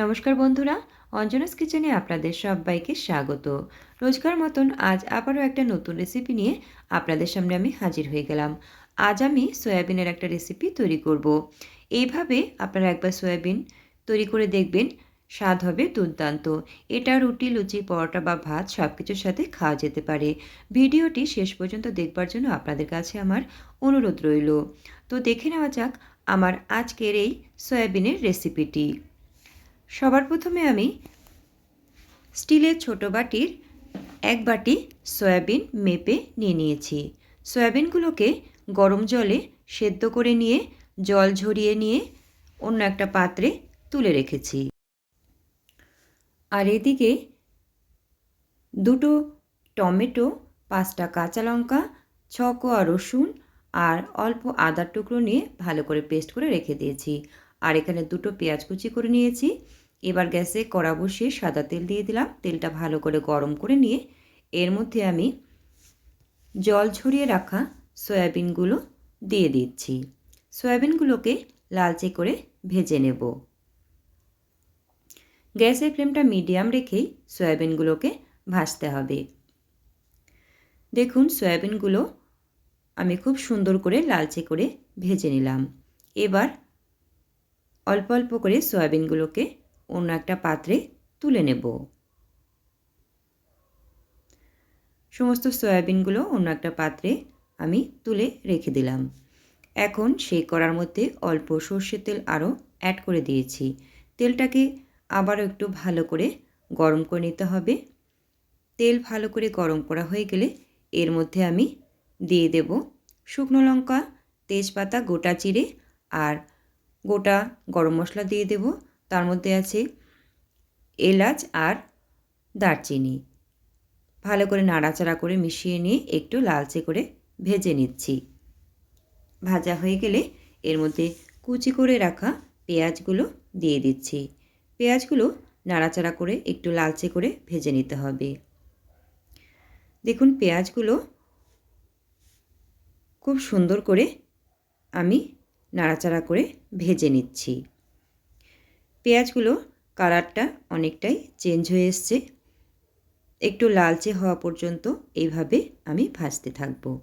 নমস্কার বন্ধুরা, অঞ্জনাস কিচেনে আপনাদের সবাইকে স্বাগত। রোজকার মতন আজ আবারও একটা নতুন রেসিপি নিয়ে আপনাদের সামনে আমি হাজির হয়ে গেলাম। আজ আমি সয়াবিনের একটা রেসিপি তৈরি করব। এইভাবে আপনারা একবার সয়াবিন তৈরি করে দেখবেন, স্বাদ হবে দুর্দান্ত। এটা রুটি, লুচি, পরোটা বা ভাত সব কিছুর সাথে খাওয়া যেতে পারে। ভিডিওটি শেষ পর্যন্ত দেখবার জন্য আপনাদের কাছে আমার অনুরোধ রইল। তো দেখে নেওয়া যাক আমার আজকের এই সয়াবিনের রেসিপিটি সবার প্রথমে আমি স্টিলের ছোট বাটির এক বাটি সয়াবিন মেপে নিয়ে নিয়েছি। সয়াবিনগুলোকে গরম জলে সেদ্ধ করে নিয়ে, জল ঝরিয়ে নিয়ে অন্য একটা পাত্রে তুলে রেখেছি। আর এদিকে দুটো টমেটো, পাঁচটা কাঁচা লঙ্কা, ছ কোয়া রসুন আর অল্প আদার টুকরো নিয়ে ভালো করে পেস্ট করে রেখে দিয়েছি। আর এখানে দুটো পেঁয়াজ কুচি করে নিয়েছি। এবার গ্যাসে কড়া বসিয়ে সাদা তেল দিয়ে দিলাম। তেলটা ভালো করে গরম করে নিয়ে এর মধ্যে আমি জল ছড়িয়ে রাখা সয়াবিনগুলো দিয়ে দিচ্ছি। সয়াবিনগুলোকে লালচে করে ভেজে নেব। গ্যাসের ফ্লেমটা মিডিয়াম রেখেই সয়াবিনগুলোকে ভাজতে হবে। দেখুন, সয়াবিনগুলো আমি খুব সুন্দর করে লালচে করে ভেজে নিলাম। এবার অল্প অল্প করে সয়াবিনগুলোকে অন্য একটা পাত্রে তুলে নেব। সমস্ত সয়াবিনগুলো অন্য একটা পাত্রে আমি তুলে রেখে দিলাম। এখন সেই করার মধ্যে অল্প সর্ষের তেল আরও অ্যাড করে দিয়েছি। তেলটাকে আবারও একটু ভালো করে গরম করে নিতে হবে। তেল ভালো করে গরম করা হয়ে গেলে এর মধ্যে আমি দিয়ে দেব শুকনো লঙ্কা, তেজপাতা, গোটা চিড়ে আর গোটা গরম মশলা দিয়ে দেব। তার মধ্যে আছে এলাচ আর দারচিনি। ভালো করে নাড়াচাড়া করে মিশিয়ে নিয়ে একটু লালচে করে ভেজে নিচ্ছি। ভাজা হয়ে গেলে এর মধ্যে কুচি করে রাখা পেঁয়াজগুলো দিয়ে দিচ্ছি। পেঁয়াজগুলো নাড়াচাড়া করে একটু লালচে করে ভেজে নিতে হবে। দেখুন, পেঁয়াজগুলো খুব সুন্দর করে আমি নাড়াচাড়া করে ভেজে নিচ্ছি। পেঁয়াজগুলো কালারটা অনেকটাই চেঞ্জ হয়ে এসছে। একটু লালচে হওয়া পর্যন্ত এইভাবে আমি ভাজতে থাকব।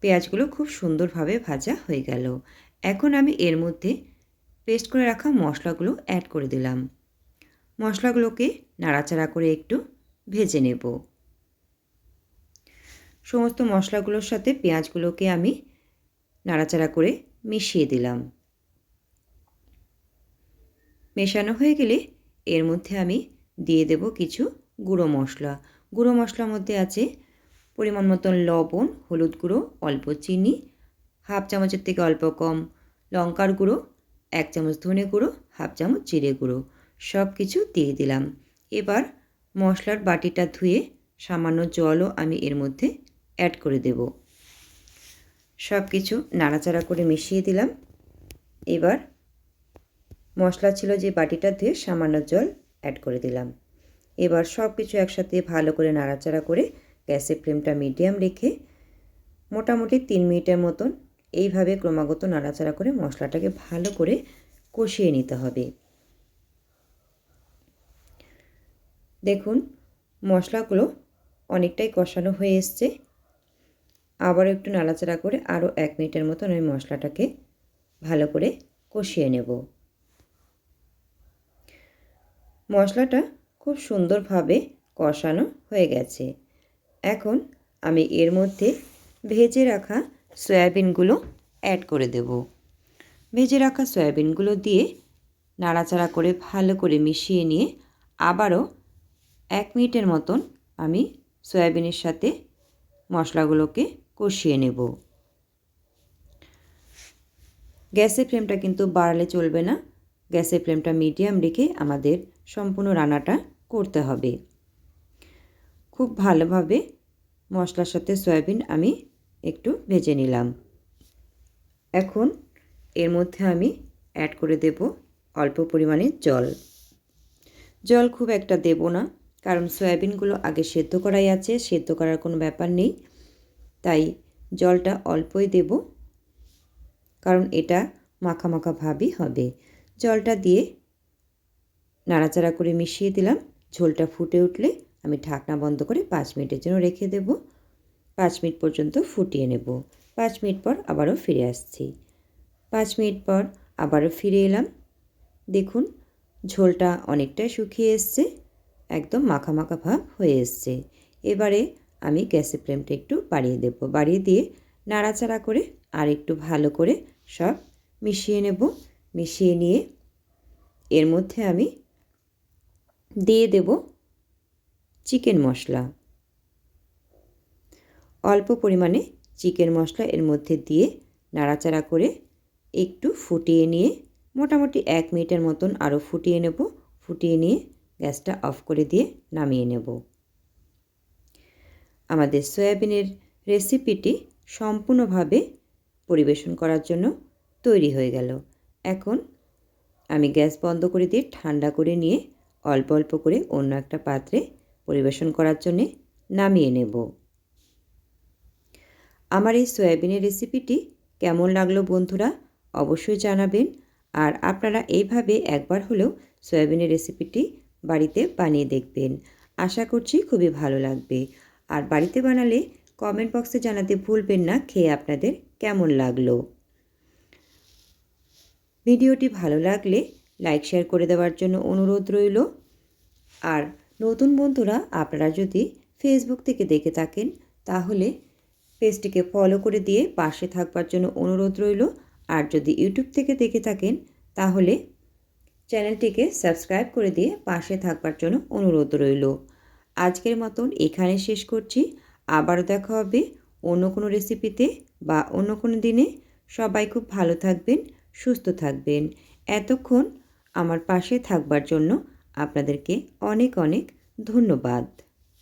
পেঁয়াজগুলো খুব সুন্দরভাবে ভাজা হয়ে গেল। এখন আমি এর মধ্যে পেস্ট করে রাখা মশলাগুলো অ্যাড করে দিলাম। মশলাগুলোকে নাড়াচাড়া করে একটু ভেজে নেব। সমস্ত মশলাগুলোর সাথে পেঁয়াজগুলোকে আমি নাড়াচাড়া করে মিশিয়ে দিলাম। মেশানো হয়ে গেলে এর মধ্যে আমি দিয়ে দেব কিছু গুঁড়ো মশলা। গুঁড়ো মশলার মধ্যে আছে পরিমাণ মতন লবণ, হলুদ গুঁড়ো, অল্প চিনি, হাফ চামচের থেকে অল্প কম লঙ্কার গুঁড়ো, এক চামচ ধনে গুঁড়ো, হাফ চামচ জিরে গুঁড়ো সব কিছু দিয়ে দিলাম। এবার মশলার বাটিটা ধুয়ে সামান্য জলও আমি এর মধ্যে অ্যাড করে দেব। সব কিছু নাড়াচাড়া করে মিশিয়ে দিলাম। এবার মশলা ছিল যে বাটিটা ধুয়ে সামান্য জল অ্যাড করে দিলাম। এবার সব কিছু একসাথে ভালো করে নাড়াচাড়া করে গ্যাসের ফ্লেমটা মিডিয়াম রেখে মোটামুটি তিন মিনিটের মতন এইভাবে ক্রমাগত নাড়াচাড়া করে মশলাটাকে ভালো করে কষিয়ে নিতে হবে। দেখুন, মশলাগুলো অনেকটাই কষানো হয়ে এসছে। আবার একটু নাড়াচাড়া করে আরও এক মিনিটের মতন ওই মশলাটাকে ভালো করে কষিয়ে নেব। মশলাটা খুব সুন্দরভাবে কষানো হয়ে গেছে। এখন আমি এর মধ্যে ভেজে রাখা সয়াবিনগুলো অ্যাড করে দেব। ভেজে রাখা সয়াবিনগুলো দিয়ে নাড়াচাড়া করে ভালো করে মিশিয়ে নিয়ে আবারও এক মিনিটের মতন আমি সয়াবিনের সাথে মশলাগুলোকে কষিয়ে নেব। গ্যাসের ফ্লেমটা কিন্তু বাড়ালে চলবে না। গ্যাসের ফ্লেমটা মিডিয়াম রেখে আমাদের সম্পূর্ণ রান্নাটা করতে হবে। খুব ভালোভাবে মশলার সাথে সয়াবিন আমি একটু ভেজে নিলাম। এখন এর মধ্যে আমি অ্যাড করে দেব অল্প পরিমাণে জল। জল খুব একটা দেব না, কারণ সয়াবিনগুলো আগে সেদ্ধ করাই আছে, সেদ্ধ করার কোনো ব্যাপার নেই। তাই জলটা অল্পই দেব, কারণ এটা মাখা ভাবই হবে। জলটা দিয়ে নাড়াচাড়া করে মিশিয়ে দিলাম। ঝোলটা ফুটে উঠলে আমি ঢাকনা বন্ধ করে পাঁচ মিনিটের জন্য রেখে দেব। পাঁচ মিনিট পর্যন্ত ফুটিয়ে নেব। পাঁচ মিনিট পর আবারও ফিরে আসছি। পাঁচ মিনিট পর আবারও ফিরে এলাম। দেখুন, ঝোলটা অনেকটাই শুকিয়ে এসছে। একদম মাখা ভাব হয়ে এসছে। এবারে আমি গ্যাসের ফ্লেমটা একটু বাড়িয়ে দেব। বাড়িয়ে দিয়ে নাড়াচাড়া করে আর একটু ভালো করে সব মিশিয়ে নেব। মিশিয়ে নিয়ে এর মধ্যে আমি দিয়ে দেব চিকেন মশলা। অল্প পরিমাণে চিকেন মশলা এর মধ্যে দিয়ে নাড়াচাড়া করে একটু ফুটিয়ে নিয়ে মোটামুটি এক মিনিটের মতন আরও ফুটিয়ে নেব। ফুটিয়ে নিয়ে গ্যাসটা অফ করে দিয়ে নামিয়ে নেব। আমাদের সয়াবিনের রেসিপিটি সম্পূর্ণভাবে পরিবেশন করার জন্য তৈরি হয়ে গেল। এখন আমি গ্যাস বন্ধ করে দিয়ে ঠান্ডা করে নিয়ে অল্প অল্প করে অন্য একটা পাত্রে পরিবেশন করার জন্যে নামিয়ে নেব। আমার এই সয়াবিনের রেসিপিটি কেমন লাগল বন্ধুরা অবশ্যই জানাবেন আর আপনারা এইভাবে একবার হলেও সয়াবিনের রেসিপিটি বাড়িতে বানিয়ে দেখবেন। আশা করছি খুবই ভালো লাগবে। আর বাড়িতে বানালে কমেন্ট বক্সে জানাতে ভুলবেন না, খেয়ে আপনাদের কেমন লাগল? ভিডিওটি ভালো লাগলে লাইক শেয়ার করে দেওয়ার জন্য অনুরোধ রইল। আর নতুন বন্ধুরা, আপনারা যদি ফেসবুক থেকে দেখে থাকেন, তাহলে পেজটিকে ফলো করে দিয়ে পাশে থাকবার জন্য অনুরোধ রইল। আর যদি ইউটিউব থেকে দেখে থাকেন, তাহলে চ্যানেলটিকে সাবস্ক্রাইব করে দিয়ে পাশে থাকবার জন্য অনুরোধ রইল। আজকের মতন এখানে শেষ করছি। আবারও দেখা হবে অন্য কোনো রেসিপিতে বা অন্য কোনো দিনে। সবাই খুব ভালো থাকবেন, সুস্থ থাকবেন। এতক্ষণ আমার পাশে থাকবার জন্য আপনাদেরকে অনেক অনেক ধন্যবাদ।